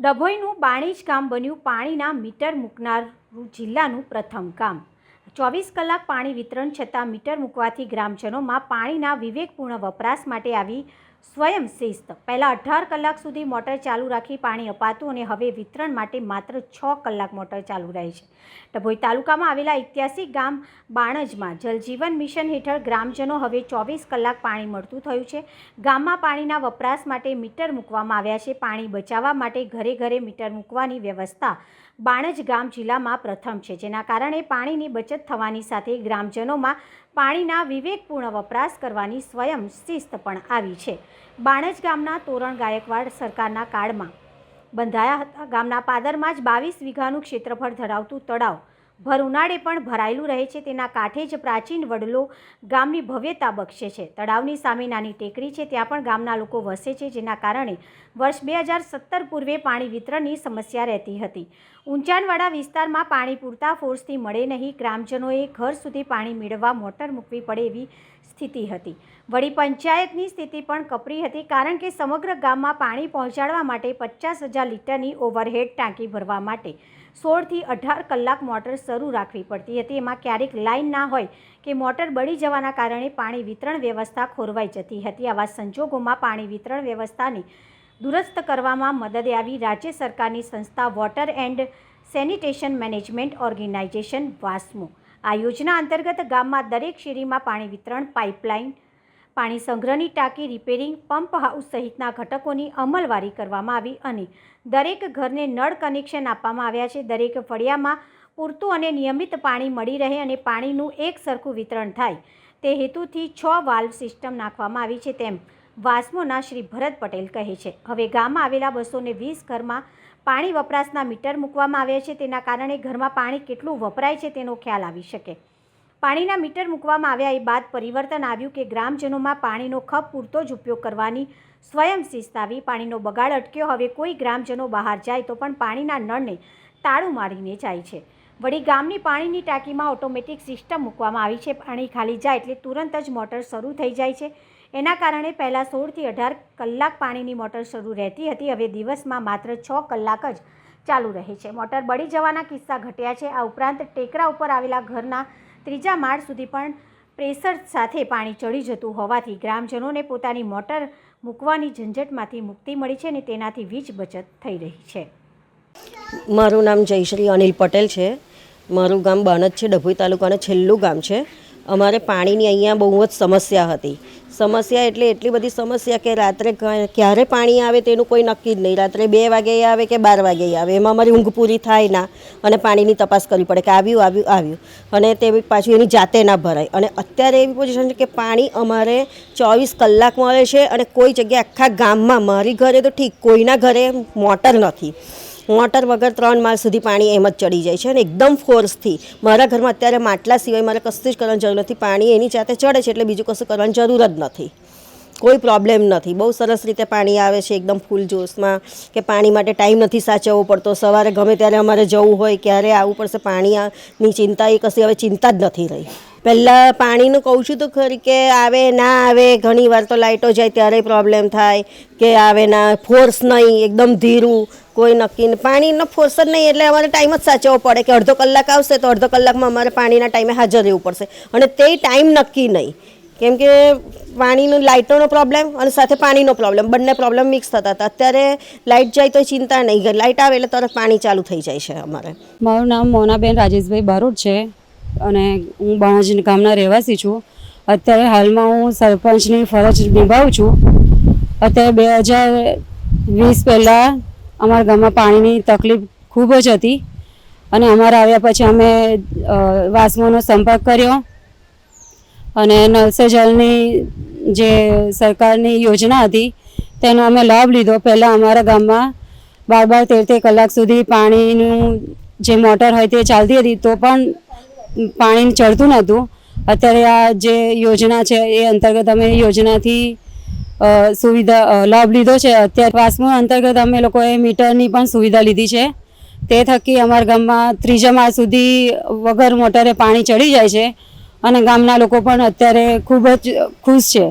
ડભોઈનું બાણીજ ગામ બન્યું પાણીના મીટર મૂકનારું જિલ્લાનું પ્રથમ ગામ. ચોવીસ કલાક પાણી વિતરણ છતાં મીટર મૂકવાથી ગ્રામજનોમાં પાણીના વિવેકપૂર્ણ વપરાશ માટે આવી સ્વયં શિસ્ત. પહેલાં અઢાર કલાક સુધી મોટર ચાલુ રાખી પાણી અપાતું અને હવે વિતરણ માટે માત્ર છ કલાક મોટર ચાલુ રહે છે. ડભોઈ તાલુકામાં આવેલા ઐતિહાસિક ગામ બાણજમાં જલજીવન મિશન હેઠળ ગ્રામજનો હવે ચોવીસ કલાક પાણી મળતું થયું છે. ગામમાં પાણીના વપરાશ માટે મીટર મૂકવામાં આવ્યા છે. પાણી બચાવવા માટે ઘરે ઘરે મીટર મૂકવાની વ્યવસ્થા બાણજ ગામ જિલ્લામાં પ્રથમ છે. જેના કારણે પાણીની બચત થવાની સાથે ગ્રામજનોમાં પાણીના વિવેકપૂર્ણ વપરાશ કરવાની સ્વયં શિસ્ત પણ આવી છે. બાણજ ગામના તોરણ ગાયકવાડ સરકારના કાળમાં બંધાયા હતા. ગામના પાદરમાં જ બાવીસ વીઘાનું ક્ષેત્રફળ ધરાવતું તળાવ ભર ઉનાળે પણ ભરાયેલું રહે છે. તેના કાંઠે જ પ્રાચીન વડલો ગામની ભવ્યતા બક્ષે છે. તળાવની સામે નાની ટેકરી છે. ત્યાં પણ ગામના લોકો વસે છે, જેના કારણે વર્ષ બે હજાર સત્તર પૂર્વે પાણી વિતરણની સમસ્યા રહેતી હતી. ઊંચાણવાળા વિસ્તારમાં પાણી પૂરતા ફોર્સથી મળે નહીં. ગ્રામજનોએ ઘર સુધી પાણી મેળવવા મોટર મૂકવી પડે એવી સ્થિતિ હતી. વળી પંચાયતની સ્થિતિ પણ કપરી હતી, કારણ કે સમગ્ર ગામમાં પાણી પહોંચાડવા માટે પચાસ હજાર લીટરની ઓવરહેડ ટાંકી ભરવા માટે સોળથી અઢાર કલાક મોટર શરૂ રાખવી પડતી હતી. એમાં ક્યારેક લાઇન ના હોય કે મોટર બળી જવાના કારણે પાણી વિતરણ વ્યવસ્થા ખોરવાઈ જતી હતી. આવા સંજોગોમાં પાણી વિતરણ વ્યવસ્થાની દુરસ્ત કરવામાં મદદે આવી. રાજ્ય સરકારની સંસ્થા water and sanitation management organisation, વાસ્મો. આ યોજના અંતર્ગત ગામમાં દરેક શેરીમાં પાણી વિતરણ પાઇપલાઇન પાણી સંગ્રહની ટાંકી, રિપેરિંગ પંપ હાઉસ સહિતના ઘટકોની અમલવારી કરવામાં આવી અને દરેક ઘરને નળ કનેક્શન આપવામાં આવ્યા છે. દરેક ફળિયામાં પૂરતું અને નિયમિત પાણી મળી રહે અને પાણીનું એક સરખું વિતરણ થાય તે હેતુથી છ વાલ્વ સિસ્ટમ નાખવામાં આવી છે તેમ વાસ્મોના શ્રી ભરત પટેલ કહે છે. હવે ગામમાં આવેલા બસોને વીસ ઘરમાં પાણી વપરાશના મીટર મૂકવામાં આવ્યા છે. તેના કારણે ઘરમાં પાણી કેટલું વપરાય છે તેનો ખ્યાલ આવી શકે. પાણીના મીટર મૂકવામાં આવ્યા એ બાદ પરિવર્તન આવ્યું કે ગ્રામજનોમાં પાણીનો ખપ પૂરતો જ ઉપયોગ કરવાની સ્વયં શિસ્ત આવી પાણીનો બગાડ અટક્યો. હવે કોઈ ગ્રામજનો બહાર જાય તો પણ પાણીના નળને તાળું મારીને જાય છે. વળી ગામની પાણીની ટાંકીમાં ઓટોમેટિક સિસ્ટમ મૂકવામાં આવી છે. પાણી ખાલી જાય એટલે તુરંત જ મોટર શરૂ થઈ જાય છે. એના કારણે પહેલાં સોળથી અઢાર કલાક પાણીની મોટર શરૂ રહેતી હતી. હવે દિવસમાં માત્ર છ કલાક જ ચાલુ રહે છે. મોટર બળી જવાના કિસ્સા ઘટ્યા છે. આ ઉપરાંત ટેકરા ઉપર આવેલા ઘરના ત્રીજા માળ સુધી પણ પ્રેશર સાથે પાણી ચડી જતું હોવાથી ગ્રામજનોને પોતાની મોટર મૂકવાની ઝંઝટમાંથી મુક્તિ મળી છે અને તેનાથી વીજ બચત થઈ રહી છે. મારું નામ જયશ્રી અનિલ પટેલ છે. મારું ગામ બાણજ છે, ડભોઈ તાલુકાનું છેલ્લું ગામ છે. અમારે પાણીની અહીંયા બહુ જ સમસ્યા હતી. સમસ્યા એટલે એટલી બધી સમસ્યા કે રાત્રે ક્યારે પાણી આવે તેનું કોઈ નક્કી જ નહીં. રાત્રે બે વાગે આવે કે બાર વાગે આવે. એમાં અમારી ઊંઘ પૂરી થાય ના અને પાણીની તપાસ કરવી પડે કે આવ્યું આવ્યું આવ્યું. અને તે પાછું એની જાતે ના ભરાય. અને અત્યારે એવી પોઝિશન છે કે પાણી અમારે ચોવીસ કલાક મળે છે અને કોઈ જગ્યાએ આખા ગામમાં મારી ઘરે તો ઠીક, કોઈના ઘરે મોટર નથી. મોટર વગર ત્રણ માળ સુધી પાણી એમ જ ચડી જાય છે અને એકદમ ફોર્સથી મારા ઘરમાં અત્યારે માટલા સિવાય મારે કશું જ કરવાની જરૂર નથી. પાણી એની જાતે ચડે છે એટલે બીજું કશું કરવાની જરૂર જ નથી. કોઈ પ્રોબ્લેમ નથી. બહુ સરસ રીતે પાણી આવે છે, એકદમ ફૂલ જોશમાં કે પાણી માટે ટાઈમ નથી સાચવવો પડતો. સવારે ગમે ત્યારે અમારે જવું હોય, ક્યારે આવવું પડશે, પાણીની ચિંતા એ કશી હવે ચિંતા જ નથી રહી. પહેલાં પાણીનું કહું છું તો ખરી કે આવે ના આવે ઘણી વાર તો લાઇટો જાય, ત્યારે પ્રોબ્લેમ થાય કે આવે ના ફોર્સ નહીં, એકદમ ધીરું. કોઈ નક્કી. પાણીનો જ નહીં, એટલે અમારે ટાઈમ જ સાચવવો પડે કે અડધો કલાક આવશે તો અડધો કલાકમાં અમારે પાણીના ટાઈમે હાજર રહેવું પડશે. અને તે ટાઈમ નક્કી નહીં. કેમ કે પાણીનો લાઇટોનો પ્રોબ્લેમ અને સાથે પાણીનો પ્રોબ્લેમ બંને પ્રોબ્લેમ મિક્સ થતા હતા. અત્યારે લાઇટ જાય તો ચિંતા નહીં. લાઇટ આવે એટલે તરત પાણી ચાલુ થઈ જાય છે અમારે. મારું નામ મોનાબેન રાજેશભાઈ બારોટ છે અને હું બાણજ ગામના રહેવાસી છું. અત્યારે હાલમાં હું સરપંચની ફરજ નિભાવું છું. અત્યારે બે હજાર વીસ પહેલાં અમારા ગામમાં પાણીની તકલીફ ખૂબ જ હતી. અને અમારા આવ્યા પછી અમે વાસ્મોનો સંપર્ક કર્યો. અને નલસે જલની જે સરકારની યોજના હતી, તેનો અમે લાભ લીધો. પહેલાં અમારા ગામમાં બાર બાર તેર તેર કલાક સુધી પાણીનું જે મોટર હોય તે ચાલતી હતી, તો પણ પાણી ચડતું નહોતું. અત્યારે આ જે યોજના છે, એ અંતર્ગત અમે યોજનાથી સુવિધા લાભ લીધો છે. અત્યારે વાસ્મો અંતર્ગત અમે લોકોએ મીટરની પણ સુવિધા લીધી છે. તે થકી અમારા ગામમાં ત્રીજા માળ સુધી વગર મોટરે પાણી ચડી જાય છે અને ગામના લોકો પણ અત્યારે ખૂબ જ ખુશ છે.